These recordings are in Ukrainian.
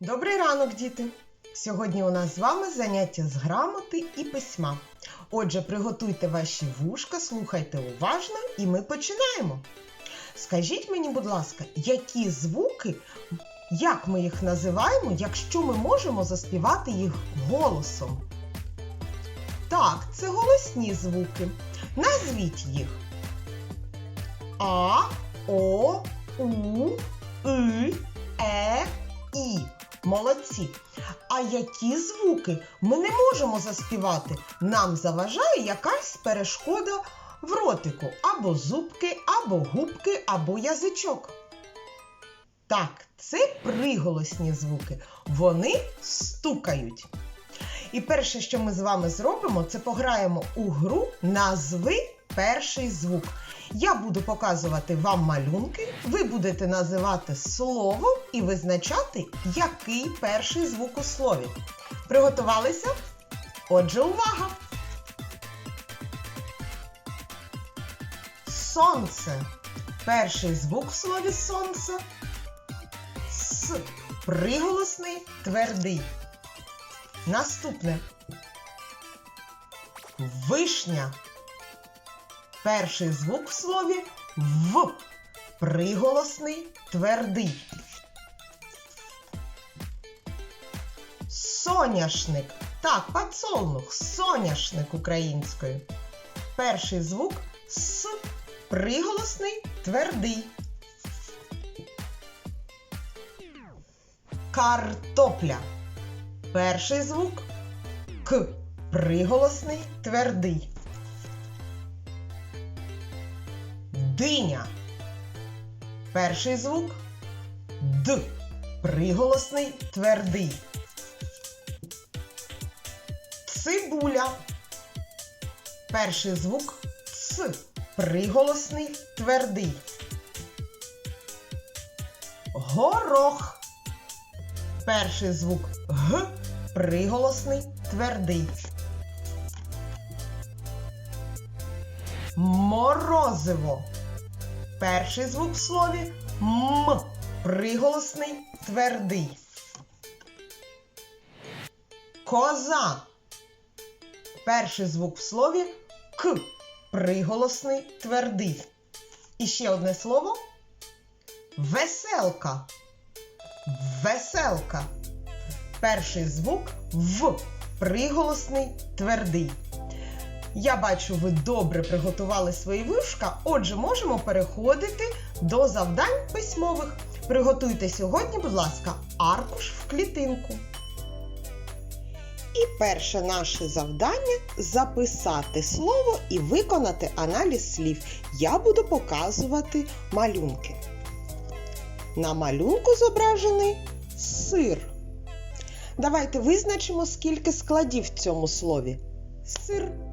Добрий ранок, діти! Сьогодні у нас з вами заняття з грамоти і письма. Отже, приготуйте ваші вушка, слухайте уважно, і ми починаємо. Скажіть мені, будь ласка, які звуки, як ми їх називаємо, якщо ми можемо заспівати їх голосом? Так, це голосні звуки. Назвіть їх. А, О, У, И, Е, І. Молодці. А які звуки ми не можемо заспівати? Нам заважає якась перешкода в ротику, або зубки, або губки, або язичок. Так, це приголосні звуки. Вони стукають. І перше, що ми з вами зробимо, це пограємо у гру Назви перший звук. Я буду показувати вам малюнки, ви будете називати слово і визначати, який перший звук у слові. Приготувалися? Отже, увага! Сонце. Перший звук в слові сонце. С. Приголосний твердий. Наступне. Вишня. Перший звук в слові В. Приголосний твердий. Соняшник. Так, подсолнух. Соняшник українською. Перший звук С. Приголосний твердий. Картопля. Перший звук К. Приголосний твердий. Диня. Перший звук Д. Приголосний твердий. Цибуля. Перший звук Ц. Приголосний твердий. Горох. Перший звук Г. Приголосний твердий. Морозиво. Перший звук в слові М. Приголосний твердий. Коза. Перший звук в слові К. Приголосний твердий. І ще одне слово. Веселка. Веселка. Перший звук В. Приголосний твердий. Я бачу, ви добре приготували свої вишка, отже, можемо переходити до завдань письмових. Приготуйте сьогодні, будь ласка, аркуш в клітинку. І перше наше завдання записати слово і виконати аналіз слів. Я буду показувати малюнки. На малюнку зображений сир. Давайте визначимо, скільки складів в цьому слові. Сир.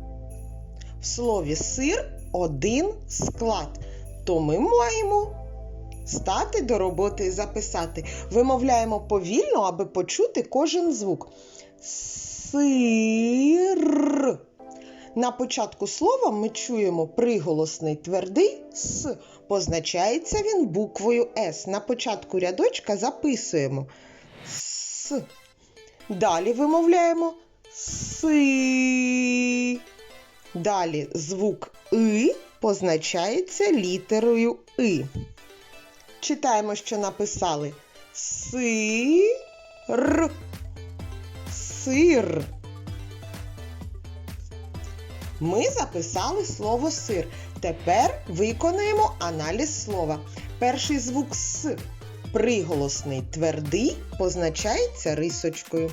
В слові сир один склад. То ми маємо стати до роботи і записати. Вимовляємо повільно, аби почути кожен звук. Сир. На початку слова ми чуємо приголосний твердий с. Позначається він буквою С. На початку рядочка записуємо с. Далі вимовляємо си. Далі звук И позначається літерою И. Читаємо, що написали сир. Сир. Ми записали слово сир. Тепер виконаємо аналіз слова. Перший звук С приголосний твердий позначається рисочкою.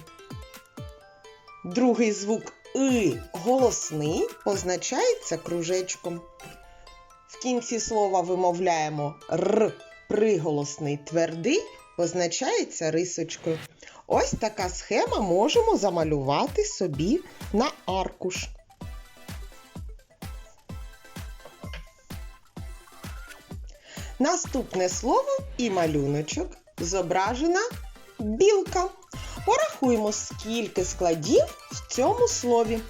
Другий звук И голосний позначається кружечком. В кінці слова вимовляємо Р приголосний твердий позначається рисочкою. Ось така схема можемо замалювати собі на аркуш. Наступне слово і малюночок зображена білка. Порахуємо, скільки складів в цьому слові.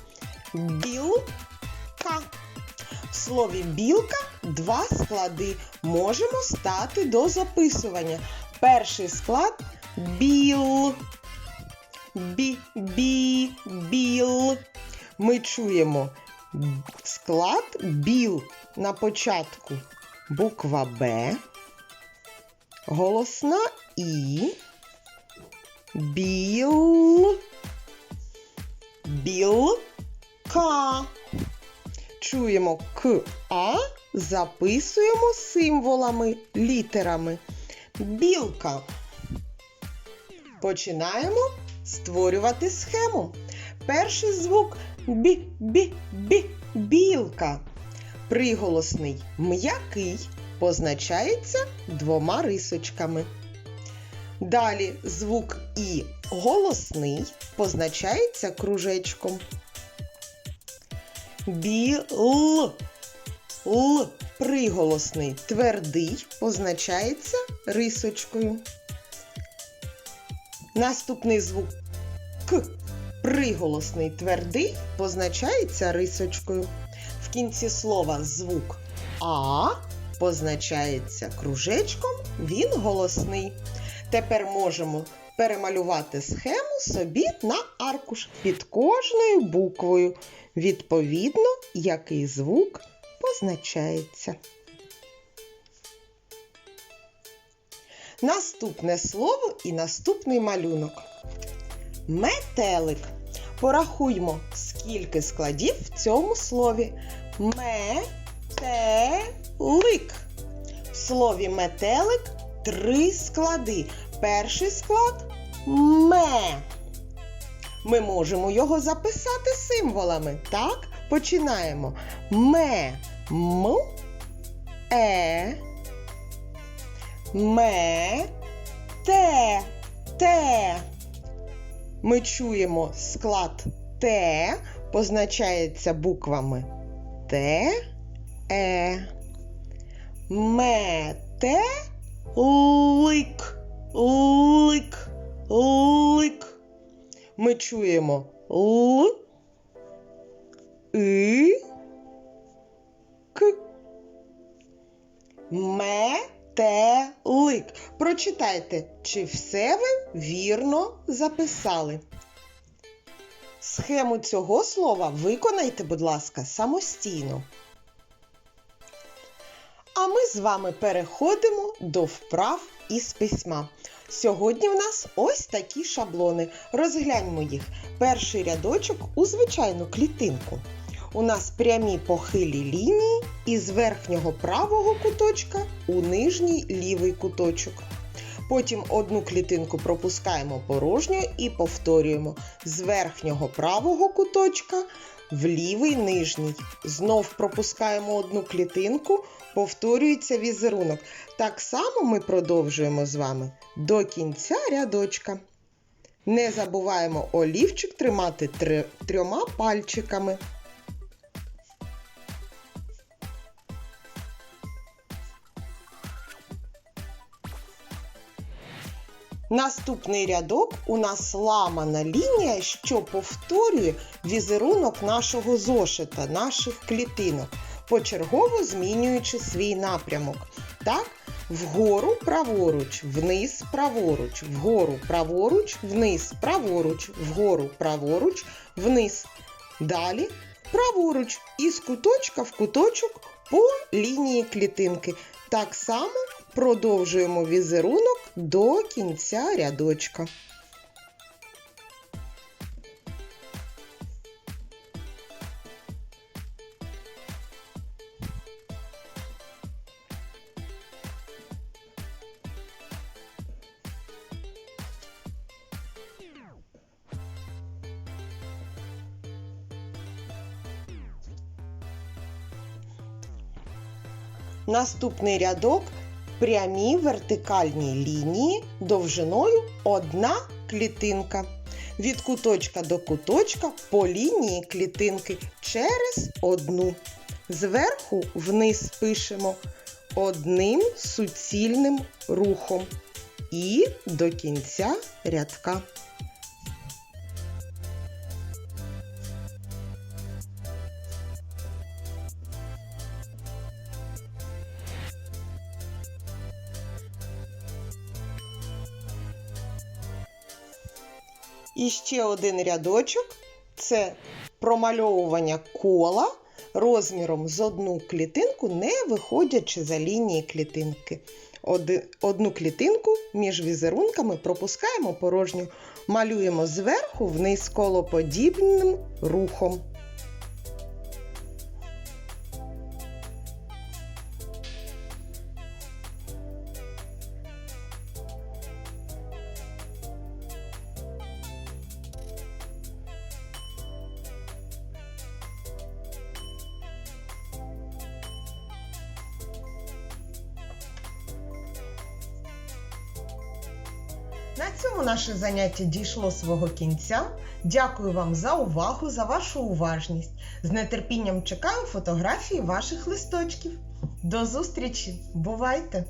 Білка. В слові білка два склади можемо стати до записування. Перший склад Біл. Бі, бі, біл. Ми чуємо склад біл на початку. Буква Б. Голосна І. Біл. Білка. Чуємо К, А, записуємо символами, літерами. Білка. Починаємо створювати схему. Перший звук бі, бі, бі, білка. Приголосний м'який позначається двома рисочками. Далі звук І голосний позначається кружечком. Біл. Л приголосний твердий позначається рисочкою. Наступний звук К приголосний твердий позначається рисочкою. В кінці слова звук А позначається кружечком, він голосний. Тепер можемо перемалювати схему собі на аркуш під кожною буквою, відповідно, який звук позначається. Наступне слово і наступний малюнок. Метелик. Порахуймо, скільки складів в цьому слові. Метелик. В слові метелик три склади. Перший склад ме. Ми можемо його записати символами. Так, починаємо. Ме, м, е, ме, те, те. Ми чуємо склад Т, позначається буквами Т, Е. Мете, лик, лик, лик. Ми чуємо Л, И, К. Метелик. Прочитайте, чи все ви вірно записали. Схему цього слова виконайте, будь ласка, самостійно. А ми з вами переходимо до вправ із письма. Сьогодні в нас ось такі шаблони. Розгляньмо їх. Перший рядочок у звичайну клітинку. У нас прямі похилі лінії і з верхнього правого куточка у нижній лівий куточок. Потім одну клітинку пропускаємо порожньо і повторюємо з верхнього правого куточка в лівий нижній. Знов пропускаємо одну клітинку, повторюється візерунок. Так само ми продовжуємо з вами до кінця рядочка. Не забуваємо олівчик тримати три- трьома пальчиками. Наступний рядок у нас ламана лінія, що повторює візерунок нашого зошита, наших клітинок, почергово змінюючи свій напрямок. Так, вгору праворуч, вниз праворуч, вгору праворуч, вниз праворуч, вгору праворуч, вниз. Далі праворуч із куточка в куточок по лінії клітинки. Так само продовжуємо візерунок до кінця рядочка. Наступний рядок прямі вертикальні лінії довжиною одна клітинка. Від куточка до куточка по лінії клітинки через одну. Зверху вниз пишемо одним суцільним рухом і до кінця рядка. І ще один рядочок це промальовування кола розміром з одну клітинку, не виходячи за лінії клітинки. Одну клітинку між візерунками пропускаємо порожню, малюємо зверху вниз колоподібним рухом. На цьому наше заняття дійшло свого кінця. Дякую вам за увагу, за вашу уважність. З нетерпінням чекаю фотографії ваших листочків. До зустрічі! Бувайте!